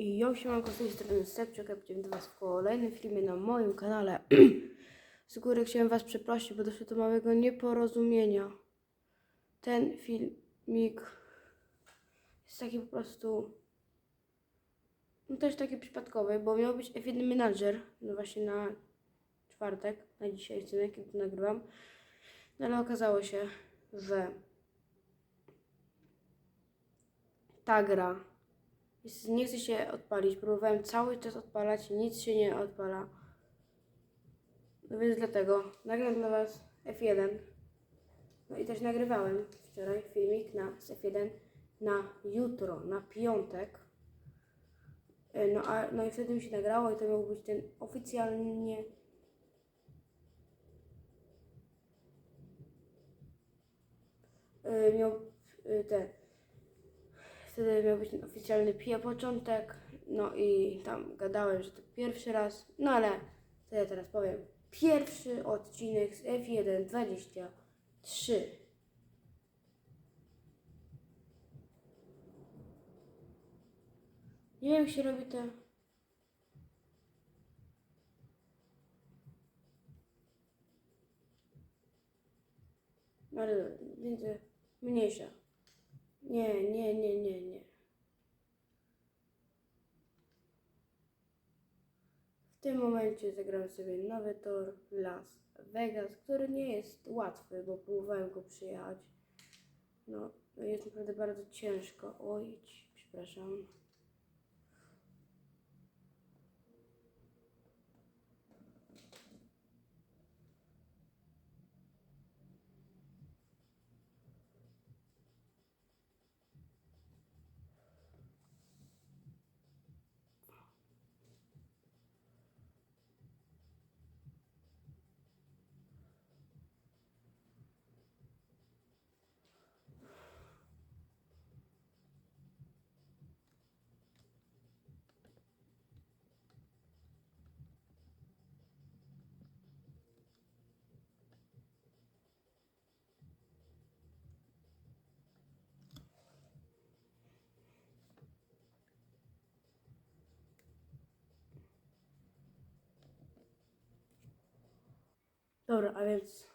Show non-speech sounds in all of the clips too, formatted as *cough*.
I ja się z tej strony Sepczek, ja będziemy do Was w kolejnym filmie na moim kanale. *clears throat* Z góry chciałem Was przeprosić, bo doszło do małego nieporozumienia. Ten filmik jest taki po prostu... No też taki przypadkowy, bo miał być F1 Manager, no właśnie na czwartek, na dzisiaj, kiedy to nagrywam. No ale okazało się, że ta gra nie chce się odpalić. Próbowałem cały czas odpalać, nic się nie odpala. No więc dlatego nagram dla Was F1. No i też nagrywałem wczoraj filmik na z F1 na jutro, na piątek. E, No, a, no i wtedy mi się nagrało i to miał być ten oficjalnie e, miał e, te Wtedy miał być oficjalny pija początek, no i tam gadałem, że to pierwszy raz, no ale to ja teraz powiem. Pierwszy odcinek z F1 23. Nie wiem jak się robi te... Ale mniejsza. Nie, nie, nie, nie, nie. W tym momencie zagram sobie nowy tor Las Vegas, który nie jest łatwy, bo próbowałem go przyjechać. No, no jest naprawdę bardzo ciężko. Oj, przepraszam. Dobra, a więc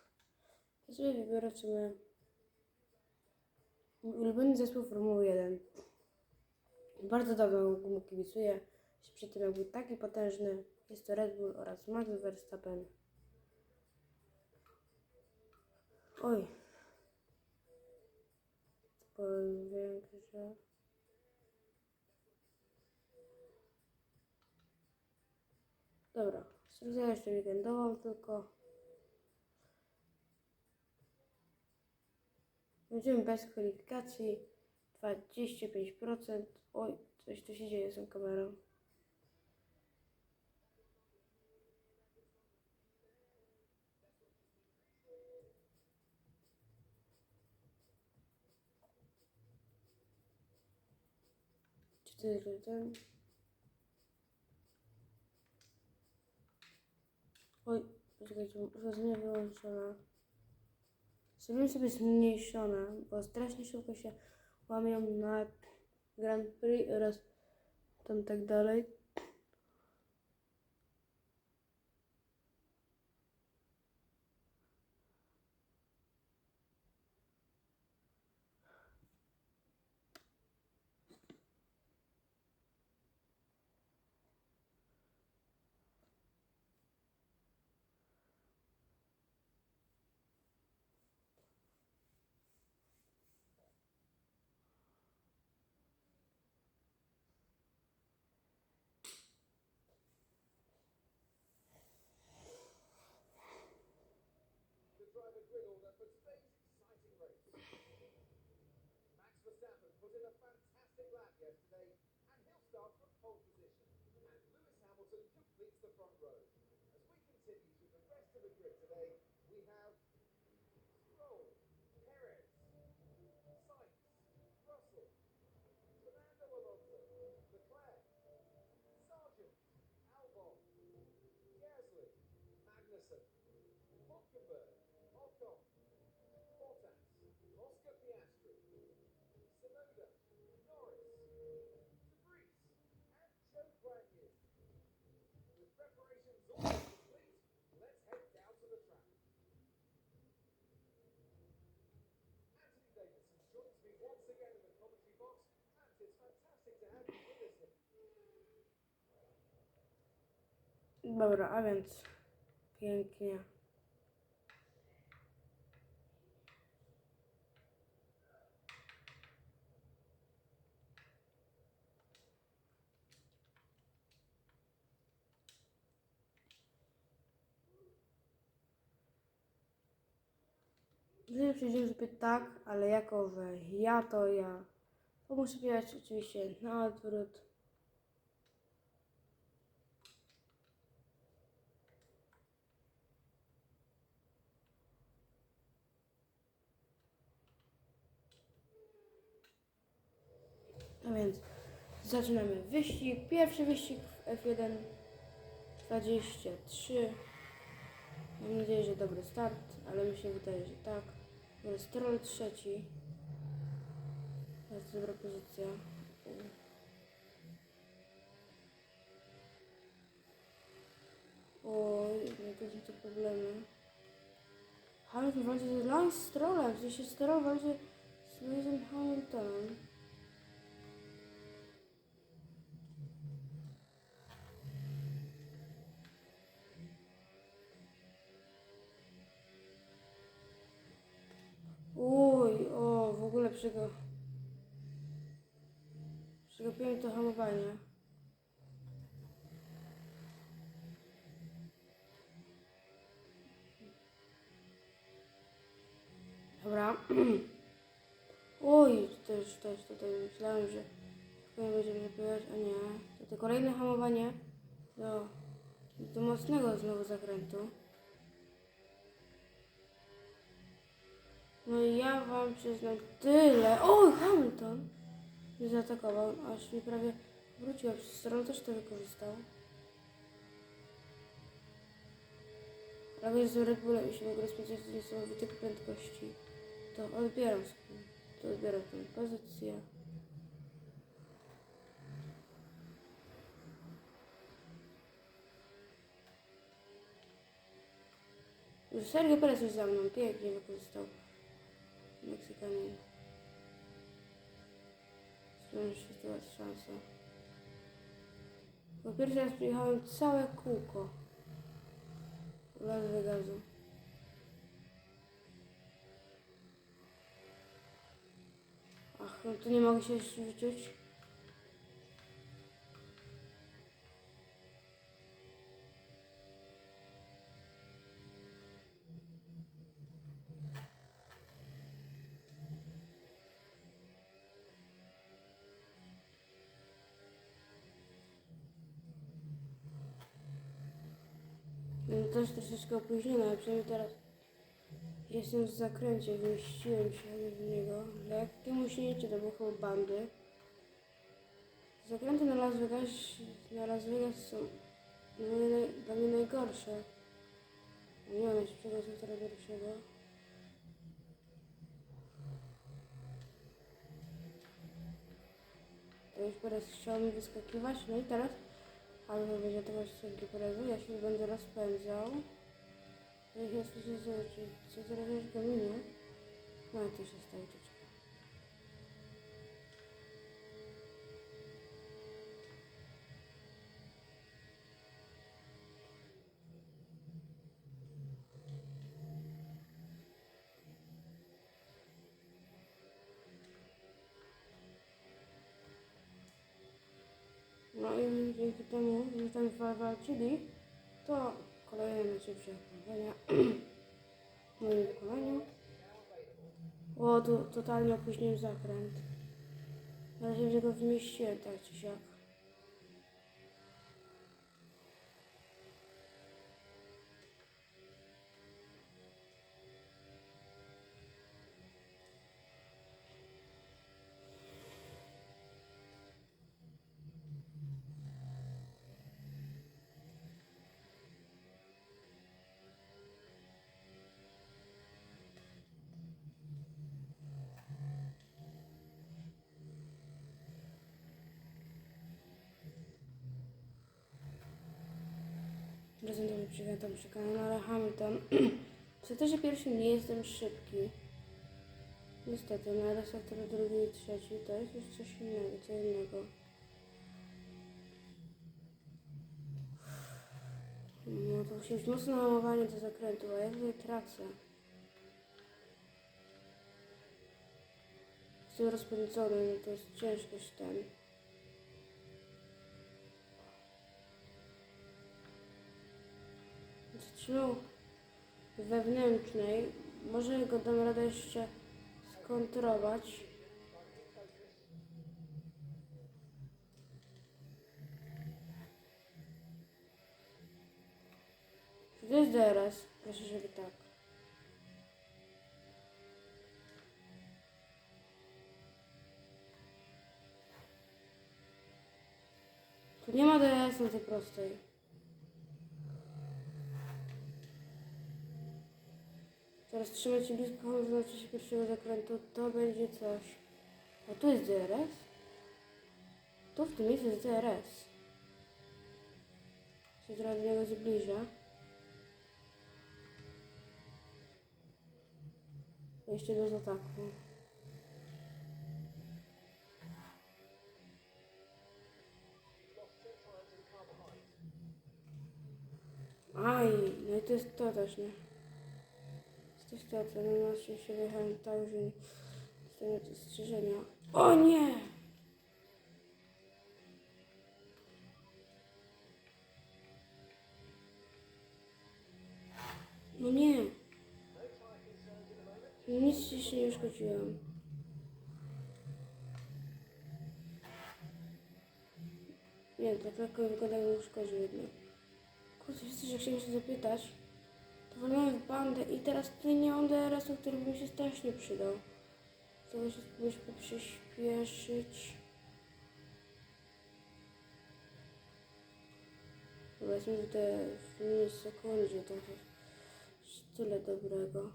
ja sobie wybiorę w sumie mój ulubiony zespół Formuły 1. Bardzo dawno mu kibicuję. Przy tym jak był taki potężny. Jest to Red Bull oraz Max Verstappen. Oj. Powiem, że... Dobra, sprawdzę jeszcze weekendową tylko. Będziemy bez kwalifikacji. 25%. Oj, coś tu się dzieje z tą kamerą. Cztery. Oj, poczekajcie, urządzenie wyłączone. Zrobiłem sobie zmniejszone, bo strasznie szybko się łamią na Grand Prix oraz tam tak dalej. Verstappen put in a fantastic lap yesterday, and he'll start from pole position. And Lewis Hamilton completes the front row. Dobra, a więc pięknie. Gdy przejdziemy sobie tak, ale jako, że ja to ja, to muszę jechać oczywiście na odwrót. A więc zaczynamy wyścig. Pierwszy wyścig w F1 23. Mam nadzieję, że dobry start, ale mi się wydaje, że tak. Jest troll trzeci. Jest dobra pozycja. Oj, jakie są to problemy. Hamilton walczy z Lance Strollem, w sensie Stroll walczy z Lewisem Hamiltonem. Przego... Przegapiłem to hamowanie. Dobra. *clears throat* Oj, też, też tutaj myślałem, że nie będziemy zapytać, a nie. To, to kolejne hamowanie do, do mocnego znowu zakrętu. No i ja wam przyznam tyle. Oj, Hamilton mnie zaatakował, aż mi prawie wróciła. Przez stronę też to wykorzystał. Ale z Red Bullem się mogę rozpędzać do niesamowitych prędkości. To odbieram sobie. To odbieram tę pozycję. Sergio Perez już za mną pięknie wykorzystał. Sprawdzę, czy to jest szansa. Po pierwszy raz przyjechałem całe kółko. Las Vegasu. Ach, no tu nie mogę się jeszcze wyczuć. Troszeczkę opóźniona, ale przynajmniej teraz jestem w zakręcie, wymieściłem się w niego. Lekkie muśnięcie to było chyba bandy. Zakręty na Las Vegas, na Las Vegas są dla mnie, najgorsze. Nie mam najszybszego sektora pierwszego. To już teraz chciał mi wyskakiwać, no i teraz ale będzie tego Sergio Perezu, ja się będę rozpędzał. Jak ja słyszę, że czy, czy zaraz już go minie? No to się troszkę. No i dzięki temu, że tam walczyli, to kolejne najszybsze pływania w *clears throat* moim wykonaniu. O, tu totalnie opóźniłem zakręt. Na razie że go wymieściłem tak czy siak. Razem dobrze przywitam przekonany, ale Hamilton. *clears throat* Przy też pierwszym nie jestem szybki. Niestety, na resektorze drugi i trzeci to jest już coś innego, co innego. Musi być mocno hamowanie do zakrętu, a ja tutaj tracę. Jestem rozpędzony, no to jest ciężkość ten. Zatrzymał wewnętrznej. Może go dam radę jeszcze skontrować. To jest DRS? Proszę, żeby tak. Tu nie ma DRS na tej prostej. Teraz trzymać się blisko hamulca w czasie pierwszego zakrętu, to będzie coś. A tu jest DRS? Tu w tym miejscu jest DRS. Się trochę do niego zbliża. Jeszcze do ataku. Aj, no i to jest to też, nie? To to, no na szczęście wyjechałem tak, że dostałem ostrzeżenia. O nie! No nie! Nic ci się nie uszkodziłem. Nie, tak lekko wygląda uszkodził jednak. Kurczę, wiesz, że chciałem się zapytać. Wolałem bandę i teraz tutaj nie mam DRS-u, który by mi się strasznie przydał. To się spróbujesz przyspieszyć. Że te w sekundzie to jest tyle dobrego.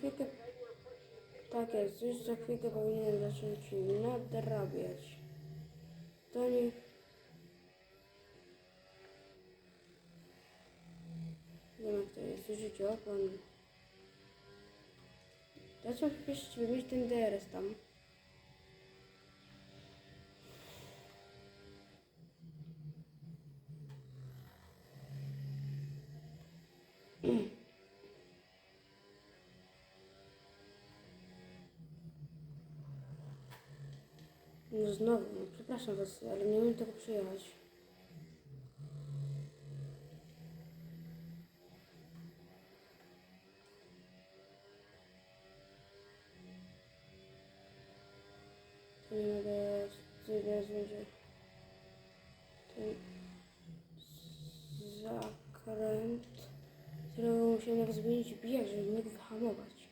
Chwilkę... Tak jest, już za chwilkę powinienem zacząć nadrabiać. To nie... Nie wiem jak to jest, życie opon. Śpieszyć, by mieć ten DRS tam. No znowu, no przepraszam was, ale nie umiem tego przyjechać. Nie mogę, teraz będzie ten zakręt, którego musiałem nawet zmienić bieg, żeby mógł wyhamować.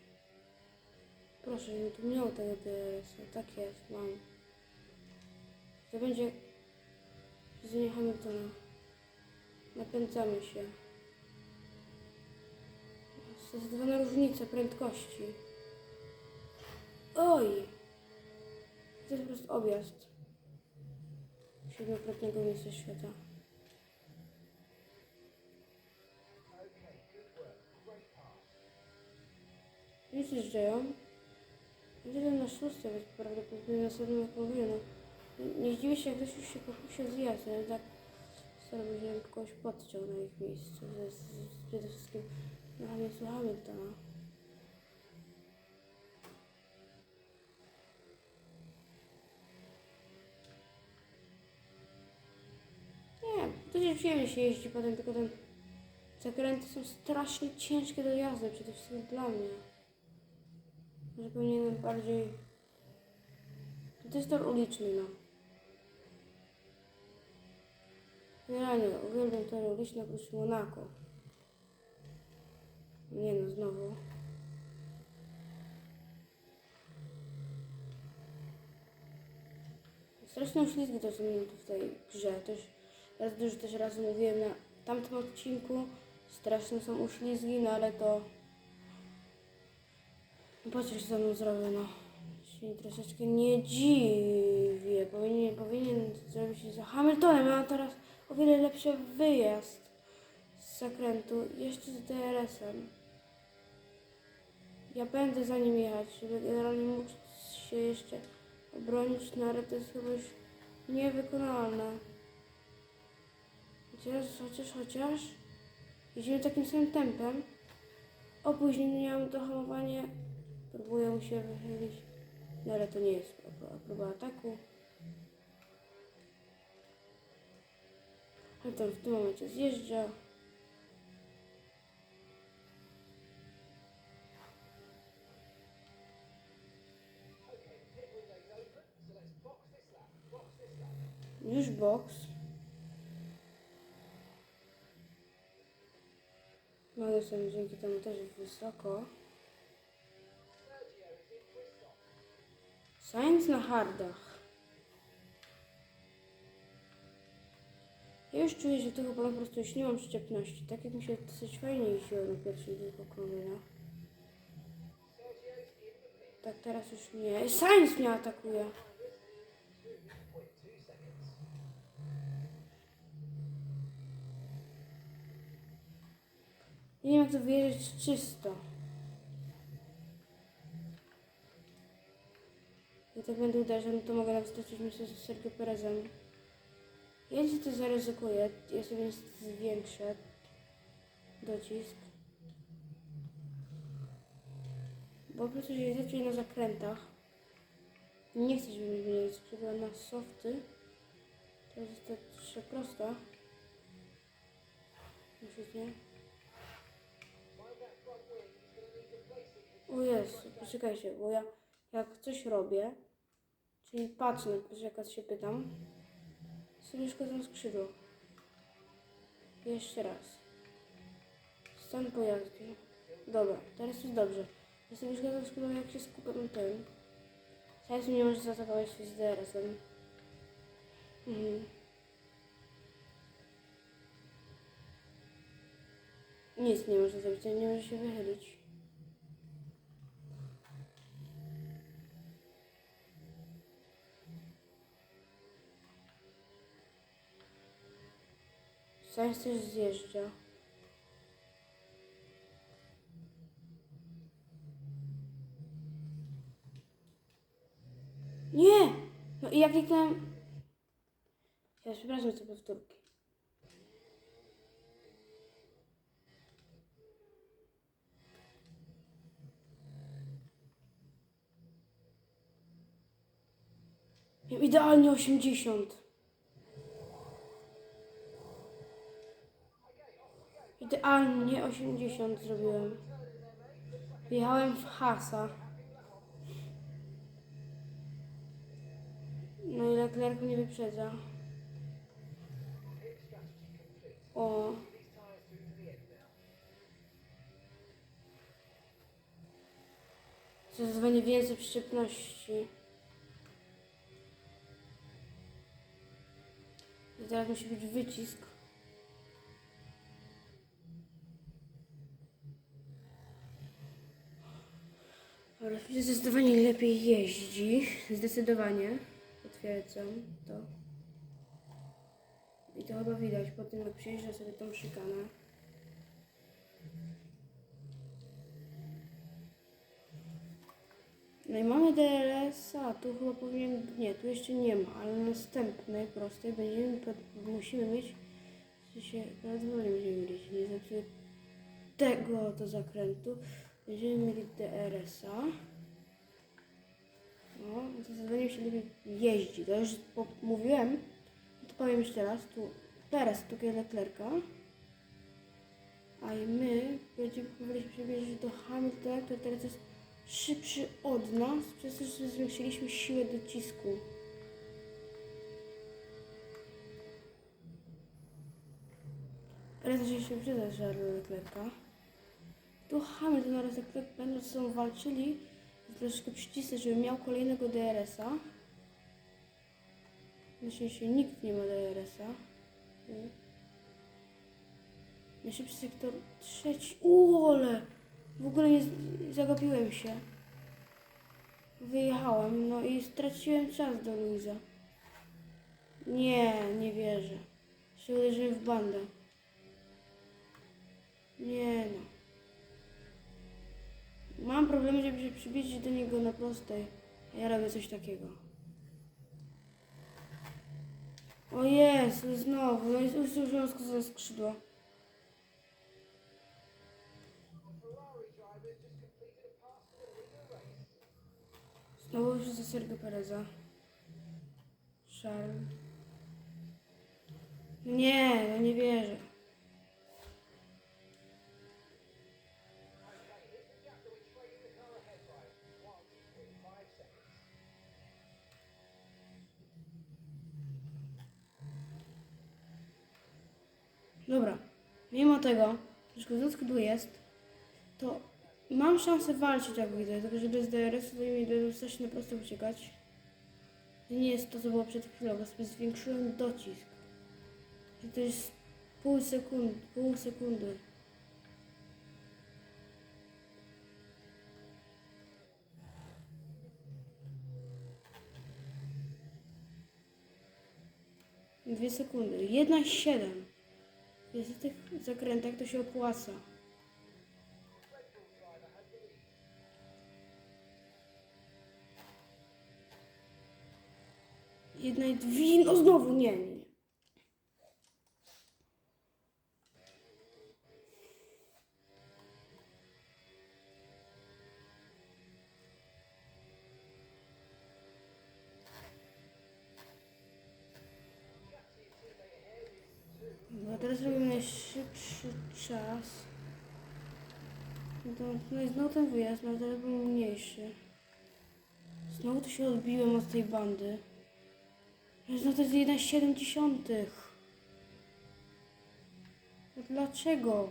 Proszę, żebym tu miał tego DRS-a. Tak jest, mam. To będzie widzenie Hamiltona. Napędzamy się. Zdecydowana różnica prędkości. Oj! To jest po prostu objazd siedmiokrotnego miejsca świata. Nic się dzieją. Będzie na szóste, więc prawdopodobnie na następnym jak mówiłem, no. Nie- zdziwię się, jak ktoś już się pokusił zjazd, ale tak staram się kogoś podciął na ich miejscu. Przede wszystkim na miejscu Hamiltona. Nie, to się przyjemnie się jeździ potem, tylko ten zakręty są strasznie ciężkie do jazdy, przede wszystkim dla mnie. Może powinienem bardziej... To jest tor uliczny, no. Generalnie uwielbiam tory uliczne oprócz Monako. Nie no, znowu. Straszne uślizgi to są w tej grze. Też raz dużo też razy mówiłem na tamtym odcinku. Straszne są uślizgi, no ale to... No po co ze mną zrobię, no. Się troszeczkę nie dziwię. Powinien, powinien zrobić się za Hamiltonem. Mam teraz o wiele lepszy wyjazd. z zakrętu, jeszcze z DRS-em. Ja będę za nim jechać, żeby generalnie móc się jeszcze obronić, no ale to jest chyba już niewykonalne. Chociaż, chociaż, chociaż jedziemy takim samym tempem. Opóźniłem to hamowanie. Próbuję się wychylić. No ale to nie jest próba ataku. Hamilton w tym momencie zjeżdża. Już boks. No jestem dzięki temu też wysoko. Science na hardach. Już czuję, że to chyba po prostu już nie mam przyczepności. Tak jak mi się dosyć fajnie jeździło na pierwszym dwóch okrążeniach. Tak teraz już nie. Science mnie atakuje. Nie wiem jak to wyjeżdżać czysto. Ja tak będę uderzał, no to mogę nawet stracić miejsce z Sergio Perezem. Jeśli to zaryzykuję, ja sobie zwiększę docisk. Bo po prostu się na zakrętach. Nie chcę, żeby mi mieli skrzydła na softy. To jest to troszkę prosta. Myślicie? O Jezu, poczekajcie, bo ja jak coś robię, czyli patrzę na przykład się pytam, sobie szkodzą skrzydło. Jeszcze raz. Stan pojazdu. Dobra, teraz jest dobrze. Ja sobie szkodzą skrzydło, jak się skupiam na tym. Teraz nie może zaatakować z DRS-em. Mhm. Nic nie może zrobić, nie może się wychylić. Zaś też zjeżdża. Nie! No i jak kliknąłem... Ja przepraszam za powtórki. Idealnie 80. Idealnie 80 zrobiłem. Wjechałem w hasa. No i Leclerc mnie wyprzedza. O. Zdecydowanie więcej przyczepności. I teraz musi być wycisk. Ale zdecydowanie lepiej jeździ. Zdecydowanie. Potwierdzam to. I to chyba widać po tym, jak przyjeżdża sobie tą szykanę. No i mamy DLS-a, tu chyba powinien, nie, tu jeszcze nie ma, ale na następnej prostej będziemy, musimy mieć, w sensie, prawdopodobnie będziemy mieć, nie zepsuję tego do zakrętu, będziemy mieli DRS-a. No, to zadanie się lepiej jeździ. To już mówiłem, to powiem jeszcze raz. Tu teraz tu Leclerca. A i my będziemy powoli się przebierać do Hamiltona, który teraz jest szybszy od nas, przez to, że zwiększyliśmy siłę docisku. Teraz się przyda Charles Leclerca. Tu Hamilton oraz Leclerc będą ze sobą walczyli troszkę przycisnąć, żeby miał kolejnego DRS-a. Myślę, że nikt nie ma DRS-a. Najszybszy sektor trzeci. Uole! W ogóle nie zagapiłem się. Wyjechałem, no i straciłem czas do Luisa. Nie, nie wierzę. Się uderzyłem w bandę. Nie no. Mam problemy, żeby się przybliżyć do niego na prostej. Ja robię coś takiego. O Jezu, znowu. No jest usłyszałam ze skrzydła. Ferrari drivers just completed a pass to the leader race. Znowu już za Sergio Pereza. Charles. Nie, no nie wierzę. Dobra. Mimo tego, że Kozłowski tu jest, to mam szansę walczyć, jak widzę. Tylko, że bez DRS-u mi strasznie na prosto uciekać. Nie jest to, co było przed chwilą, bo sobie zwiększyłem docisk. I to jest pół sekundy, pół sekundy. Dwie sekundy. Jedna siedem. Jest w tych zakrętach to się opłaca. I dwie, no znowu nie, nie. Teraz robimy najszybszy czas. No, no i znowu ten wyjazd, no teraz był mniejszy. Znowu to się odbiłem od tej bandy. No znowu to jest 1,7. No dlaczego?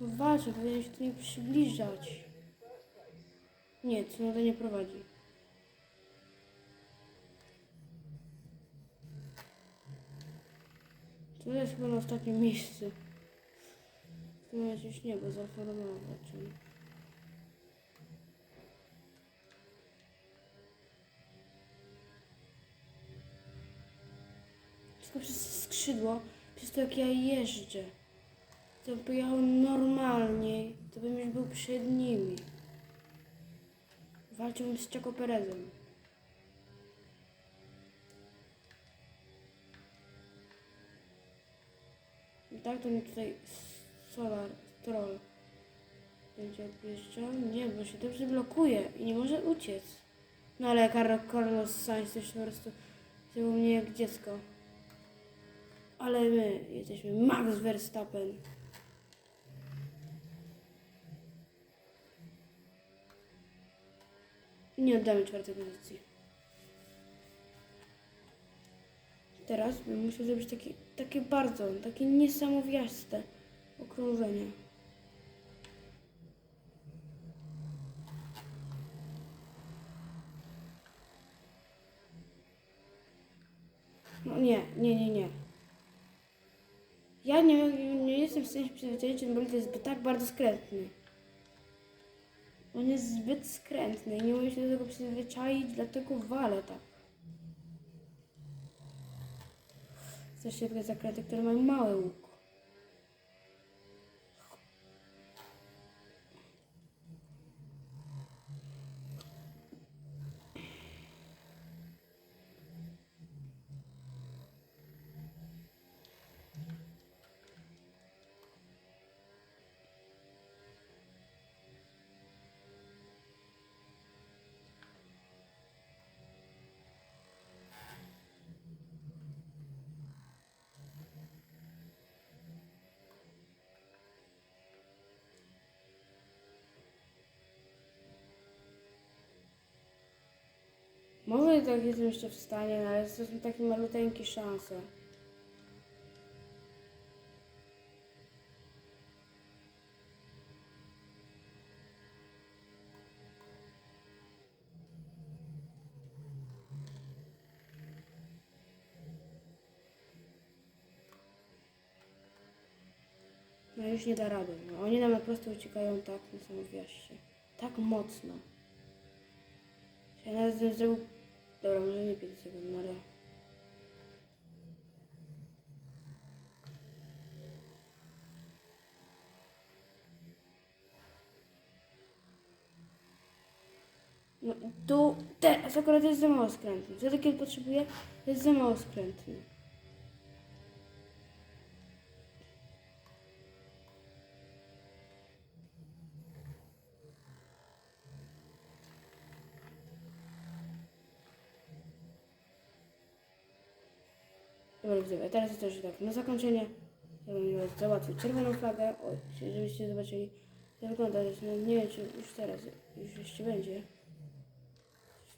No walczę, powinien się tu nie przybliżać. Nie, co to nie prowadzi. To jest chyba na ostatnim miejscu. W tym momencie już nie, bo za Alfa Romeo walczymy. Wszystko przez skrzydło, przez to jak ja jeżdżę. To pojechał normalnie, to bym już był przed nimi. Walczyłbym z Czeko Perezem. Tak to mi tutaj Solar Troll będzie objeżdżał. Nie, bo się dobrze blokuje i nie może uciec. No ale Car- Carlos Sainz też po prostu zrobił mnie jak dziecko. Ale my jesteśmy Max Verstappen. Nie oddamy czwartej pozycji. Teraz bym musiał zrobić takie, takie bardzo, takie niesamowiaste okrążenie. No nie, nie, nie, nie. Ja nie, nie jestem w stanie przyzwyczaić, ten bolid jest tak bardzo skrętny. On jest zbyt skrętny i nie mogę się do tego przyzwyczaić, dlatego walę tak. Chcesz się pokazać, który mają małe łuko. Może tak jestem jeszcze w stanie, no ale to są takie maluteńkie szanse. No już nie da rady. No, oni nam po prostu uciekają tak niesamowicie. Tak mocno. Ja nawet zrobił... Dobra, może nie 5 sekund, ale... No, tu teraz akurat jest za mało skrętny. Wtedy, kiedy potrzebuję, jest za mało skrętny. Widzowie, teraz jest też tak, na zakończenie ja bym czerwoną flagę, o, żebyście zobaczyli, jak wygląda, no, nie wiem, czy już teraz, już jeszcze będzie.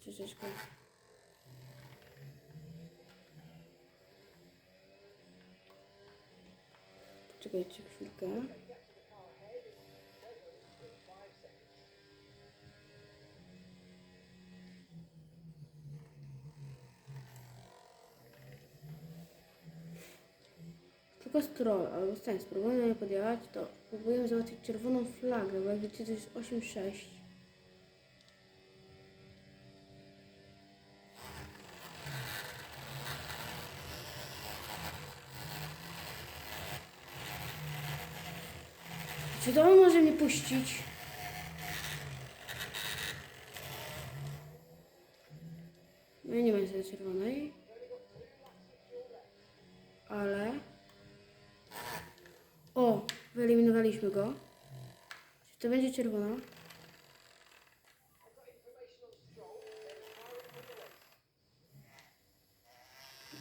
Troszeczkę. Czekajcie chwilkę. Tylko stro, albo ten, spróbujemy je podjechać, to próbujemy załatwić czerwoną flagę, bo jak widzicie to jest 8-6. Czy to on może mnie puścić? Wyeliminowaliśmy go. Czy to będzie czerwona?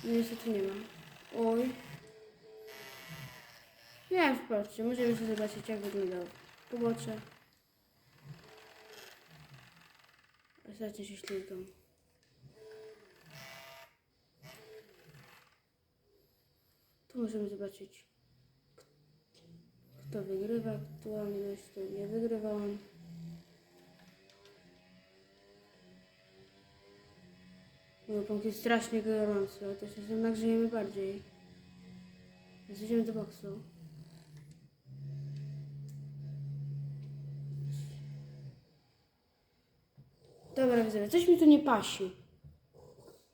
No Niestety nie ma. Oj. Nie, patrzcie, możemy sobie zobaczyć jak wyglądał pobocze. Ostatnio się ślizgam. Tu możemy zobaczyć kto wygrywa aktualnie, no jest to nie wygrywa on. Mój punkt jest strasznie gorący, ale też się nagrzejemy bardziej. Więc idziemy do boksu. Dobra, widzowie, coś mi tu nie pasi.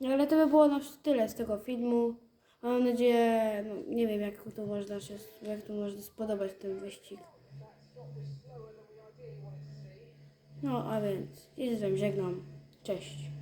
Ale to by było na tyle z tego filmu. Mam nadzieję, no, nie wiem jak to można się, jak to można spodobać ten wyścig. No a więc, ja się z wami żegnam. Cześć.